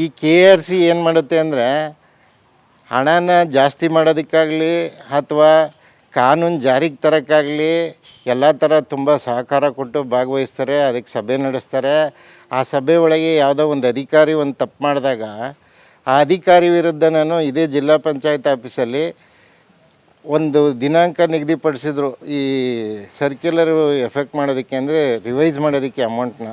ಈ K R C ಏನು ಮಾಡುತ್ತೆ ಅಂದರೆ ಹಣನ ಜಾಸ್ತಿ ಮಾಡೋದಕ್ಕಾಗಲಿ ಅಥವಾ ಕಾನೂನು ಜಾರಿಗೆ ತರೋಕ್ಕಾಗಲಿ ಎಲ್ಲ ಥರ ತುಂಬ ಸಹಕಾರ ಕೊಟ್ಟು ಭಾಗವಹಿಸ್ತಾರೆ, ಅದಕ್ಕೆ ಸಭೆ ನಡೆಸ್ತಾರೆ. ಆ ಸಭೆ ಒಳಗೆ ಯಾವುದೋ ಒಂದು ಅಧಿಕಾರಿ ಒಂದು ತಪ್ಪು ಮಾಡಿದಾಗ ಆ ಅಧಿಕಾರಿ ವಿರುದ್ಧ ನಾನು ಇದೇ ಜಿಲ್ಲಾ ಪಂಚಾಯತ್ ಆಫೀಸಲ್ಲಿ ಒಂದು ದಿನಾಂಕ ನಿಗದಿಪಡಿಸಿದ್ರು. ಈ ಸರ್ಕ್ಯುಲರು ಎಫೆಕ್ಟ್ ಮಾಡೋದಕ್ಕೆ ಅಂದರೆ ರಿವೈಸ್ ಮಾಡೋದಕ್ಕೆ ಅಮೌಂಟ್ನ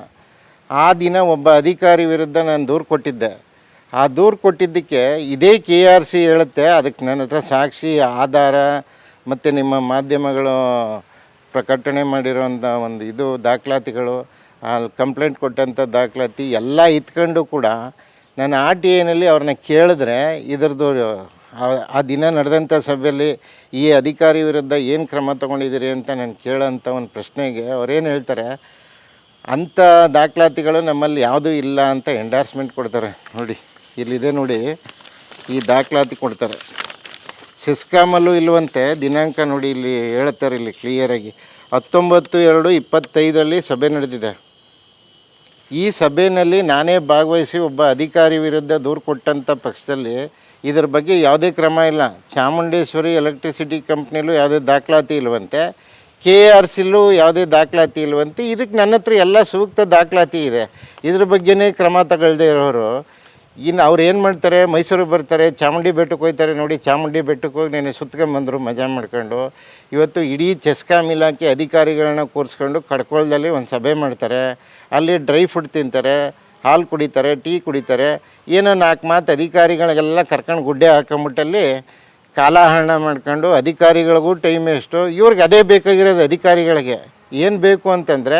ಆ ದಿನ ಒಬ್ಬ ಅಧಿಕಾರಿ ವಿರುದ್ಧ ನಾನು ದೂರು ಕೊಟ್ಟಿದ್ದೆ. ಆ ದೂರು ಕೊಟ್ಟಿದ್ದಕ್ಕೆ ಇದೇ ಕೆ ಆರ್ ಸಿ ಹೇಳುತ್ತೆ, ಅದಕ್ಕೆ ನನ್ನ ಹತ್ರ ಸಾಕ್ಷಿ, ಆಧಾರ ಮತ್ತು ನಿಮ್ಮ ಮಾಧ್ಯಮಗಳು ಪ್ರಕಟಣೆ ಮಾಡಿರೋಂಥ ಒಂದು ಇದು ದಾಖಲಾತಿಗಳು ಅಲ್ಲಿ ಕಂಪ್ಲೇಂಟ್ ಕೊಟ್ಟಂಥ ದಾಖಲಾತಿ ಎಲ್ಲ ಇತ್ಕೊಂಡು ಕೂಡ ನಾನು ಆರ್ ಟಿ ಐನಲ್ಲಿ ಅವ್ರನ್ನ ಕೇಳಿದ್ರೆ ಇದ್ರದ್ದು, ಆ- ದಿನ ನಡೆದಂಥ ಸಭೆಯಲ್ಲಿ ಈ ಅಧಿಕಾರಿ ವಿರುದ್ಧ ಏನು ಕ್ರಮ ತೊಗೊಂಡಿದ್ದೀರಿ ಅಂತ ನಾನು ಕೇಳೋಂಥ ಒಂದು ಪ್ರಶ್ನೆಗೆ ಅವ್ರೇನು ಹೇಳ್ತಾರೆ ಅಂಥ ದಾಖಲಾತಿಗಳು ನಮ್ಮಲ್ಲಿ ಯಾವುದೂ ಇಲ್ಲ ಅಂತ ಎಂಡಾರ್ಸ್ಮೆಂಟ್ ಕೊಡ್ತಾರೆ. ನೋಡಿ, ಇಲ್ಲಿದೆ ನೋಡಿ, ಈ ದಾಖಲಾತಿ ಕೊಡ್ತಾರೆ. ಸಿಸ್ಕಾಮಲ್ಲೂ ಇಲ್ವಂತೆ ದಿನಾಂಕ ನೋಡಿ ಇಲ್ಲಿ ಹೇಳ್ತಾರೆ ಇಲ್ಲಿ ಕ್ಲಿಯರಾಗಿ ಹತ್ತೊಂಬತ್ತು ಎರಡು ಇಪ್ಪತ್ತೈದರಲ್ಲಿ ಸಭೆ ನಡೆದಿದೆ. ಈ ಸಭೆಯಲ್ಲಿ ನಾನೇ ಭಾಗವಹಿಸಿ ಒಬ್ಬ ಅಧಿಕಾರಿ ವಿರುದ್ಧ ದೂರು ಕೊಟ್ಟಂಥ ಪಕ್ಷದಲ್ಲಿ ಇದರ ಬಗ್ಗೆ ಯಾವುದೇ ಕ್ರಮ ಇಲ್ಲ. ಚಾಮುಂಡೇಶ್ವರಿ ಎಲೆಕ್ಟ್ರಿಸಿಟಿ ಕಂಪ್ನಿಲೂ ಯಾವುದೇ ದಾಖಲಾತಿ ಇಲ್ವಂತೆ ಕೆ ಆರ್ ಸಿಲು ಯಾವುದೇ ದಾಖಲಾತಿ ಇಲ್ವಂತೆ. ಇದಕ್ಕೆ ನನ್ನ ಹತ್ರ ಎಲ್ಲ ಸೂಕ್ತ ದಾಖಲಾತಿ ಇದೆ. ಇದ್ರ ಬಗ್ಗೆನೇ ಕ್ರಮ ತಗೊಳ್ದೇ ಇರೋರು ಇನ್ನು ಅವ್ರು ಏನು ಮಾಡ್ತಾರೆ, ಮೈಸೂರಿಗೆ ಬರ್ತಾರೆ, ಚಾಮುಂಡಿ ಬೆಟ್ಟಕ್ಕೆ ಹೋಗ್ತಾರೆ ನೋಡಿ, ಚಾಮುಂಡಿ ಬೆಟ್ಟಕ್ಕೆ ಹೋಗಿ ನೆನೆ ಸುತ್ಕೊಂಬಂದರು, ಮಜಾ ಮಾಡ್ಕೊಂಡು. ಇವತ್ತು ಇಡೀ ಚೆಸ್ಕಾಮ್ ಇಲಾಖೆ ಅಧಿಕಾರಿಗಳನ್ನ ಕೂರಿಸ್ಕೊಂಡು ಕಡ್ಕೊಳ್ದಲ್ಲಿ ಒಂದು ಸಭೆ ಮಾಡ್ತಾರೆ. ಅಲ್ಲಿ ಡ್ರೈ ಫುಡ್ ತಿಂತಾರೆ, ಹಾಲು ಕುಡಿತಾರೆ, ಟೀ ಕುಡಿತಾರೆ. ಏನೋ ನಾಲ್ಕು ಮಾತು ಅಧಿಕಾರಿಗಳಿಗೆಲ್ಲ ಕರ್ಕೊಂಡು ಗುಡ್ಡೆ ಹಾಕೊಂಬಿಟ್ಟಲ್ಲಿ ಕಾಲಹರಣ ಮಾಡ್ಕೊಂಡು ಅಧಿಕಾರಿಗಳಿಗೂ ಟೈಮ್ ಎಷ್ಟು, ಇವ್ರಿಗೆ ಅದೇ ಬೇಕಾಗಿರೋದು ಅಧಿಕಾರಿಗಳಿಗೆ. ಏನು ಬೇಕು ಅಂತಂದರೆ,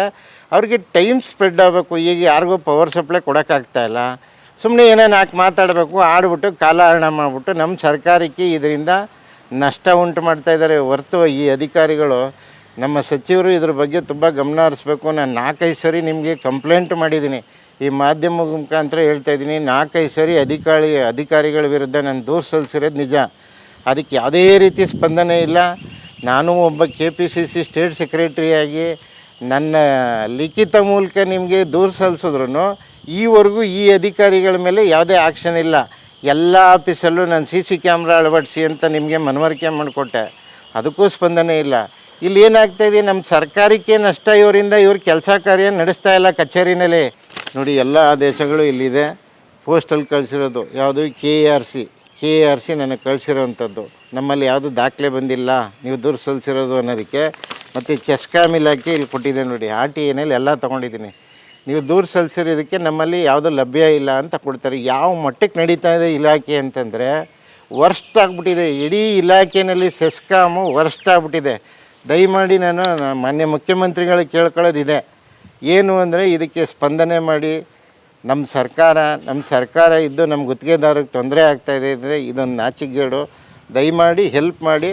ಅವ್ರಿಗೆ ಟೈಮ್ ಸ್ಪ್ರೆಡ್ ಆಗಬೇಕು, ಈಗ ಯಾರಿಗೂ ಪವರ್ ಸಪ್ಲೈ ಕೊಡೋಕ್ಕಾಗ್ತಾಯಿಲ್ಲ ಸುಮ್ಮನೆ ಏನೋ ನಾಲ್ಕು ಮಾತಾಡಬೇಕು, ಆಡ್ಬಿಟ್ಟು ಕಾಲಹರಣ ಮಾಡಿಬಿಟ್ಟು ನಮ್ಮ ಸರ್ಕಾರಕ್ಕೆ ಇದರಿಂದ ನಷ್ಟ ಉಂಟು ಮಾಡ್ತಾ ಇದ್ದಾರೆ ಹೊರ್ತು ಈ ಅಧಿಕಾರಿಗಳು, ನಮ್ಮ ಸಚಿವರು ಇದ್ರ ಬಗ್ಗೆ ತುಂಬ ಗಮನ ಹರಿಸ್ಬೇಕು. ನಾನು ನಾಲ್ಕೈದು ಸರಿ ನಿಮಗೆ ಕಂಪ್ಲೇಂಟ್ ಮಾಡಿದ್ದೀನಿ. ಈ ಮಾಧ್ಯಮ ಮುಖಾಂತರ ಹೇಳ್ತಾ ಇದ್ದೀನಿ, ನಾಲ್ಕೈದು ಸರಿ ಅಧಿಕಾರಿ, ಅಧಿಕಾರಿಗಳ ವಿರುದ್ಧ ನಾನು ದೂರು ಸಲ್ಲಿಸಿರೋದು ನಿಜ. ಅದಕ್ಕೆ ಯಾವುದೇ ರೀತಿ ಸ್ಪಂದನೆ ಇಲ್ಲ. ನಾನು ಒಬ್ಬ K P C C state ಸೆಕ್ರೆಟರಿಯಾಗಿ ನನ್ನ ಲಿಖಿತ ಮೂಲಕ ನಿಮಗೆ ದೂರು ಸಲ್ಲಿಸಿದ್ರು ಈವರೆಗೂ ಈ ಅಧಿಕಾರಿಗಳ ಮೇಲೆ ಯಾವುದೇ ಆ್ಯಕ್ಷನ್ ಇಲ್ಲ. ಎಲ್ಲ ಆಫೀಸಲ್ಲೂ ನಾನು ಸಿ ಸಿ ಕ್ಯಾಮ್ರಾ ಅಳವಡಿಸಿ ಅಂತ ನಿಮಗೆ ಮನವರಿಕೆ ಮಾಡಿಕೊಟ್ಟೆ. ಅದಕ್ಕೂ ಸ್ಪಂದನೆ ಇಲ್ಲ. ಇಲ್ಲಿ ಏನಾಗ್ತಾ ಇದೆ, ನಮ್ಮ ಸರ್ಕಾರಕ್ಕೆ ನಷ್ಟ ಇವರಿಂದ ಇವ್ರ ಕೆಲಸ ಕಾರ್ಯ ನಡೆಸ್ತಾ ಇಲ್ಲ ಕಚೇರಿನಲ್ಲಿ. ನೋಡಿ, ಎಲ್ಲ ಆದೇಶಗಳು ಇಲ್ಲಿದೆ. ಪೋಸ್ಟಲ್ಲಿ ಕಳಿಸಿರೋದು ಯಾವುದು K R C K R C ನನಗೆ ಕಳಿಸಿರೋವಂಥದ್ದು. ನಮ್ಮಲ್ಲಿ ಯಾವುದು ದಾಖಲೆ ಬಂದಿಲ್ಲ, ನೀವು ದೂರು ಸಲ್ಲಿಸಿರೋದು ಅನ್ನೋದಕ್ಕೆ. ಮತ್ತು ಚೆಸ್ಕಾಮ್ ಇಲಾಖೆ ಇಲ್ಲಿ ಕೊಟ್ಟಿದೆ ನೋಡಿ, ಆರ್ ಟಿ ಎನಲ್ಲಿ ಎಲ್ಲ ತೊಗೊಂಡಿದ್ದೀನಿ. ನೀವು ದೂರು ಸಲ್ಲಿಸಿರೋದಕ್ಕೆ ನಮ್ಮಲ್ಲಿ ಯಾವುದು ಲಭ್ಯ ಇಲ್ಲ ಅಂತ ಕೊಡ್ತಾರೆ. ಯಾವ ಮಟ್ಟಕ್ಕೆ ನಡೀತಾ ಇದೆ ಇಲಾಖೆ ಅಂತಂದರೆ, ವರ್ಸ್ಟ್ ಆಗಿಬಿಟ್ಟಿದೆ. ಇಡೀ ಇಲಾಖೆಯಲ್ಲಿ ಸೆಸ್ಕಾಮು ವರ್ಸ್ಟ್ ಆಗಿಬಿಟ್ಟಿದೆ. ದಯಮಾಡಿ ನಾನು ಮಾನ್ಯ ಮುಖ್ಯಮಂತ್ರಿಗಳಿಗೆ ಕೇಳ್ಕೊಳ್ಳೋದಿದೆ. ಏನು ಅಂದರೆ ಇದಕ್ಕೆ ಸ್ಪಂದನೆ ಮಾಡಿ ನಮ್ಮ ಸರ್ಕಾರ ನಮ್ಮ ಸರ್ಕಾರ ಇದ್ದು ನಮ್ಮ ಗುತ್ತಿಗೆದಾರರಿಗೆ ತೊಂದರೆ ಆಗ್ತಾಯಿದೆ ಅಂದರೆ ಇದೊಂದು ನಾಚಿಕೆಗೇಡು. ದಯಮಾಡಿ ಹೆಲ್ಪ್ ಮಾಡಿ.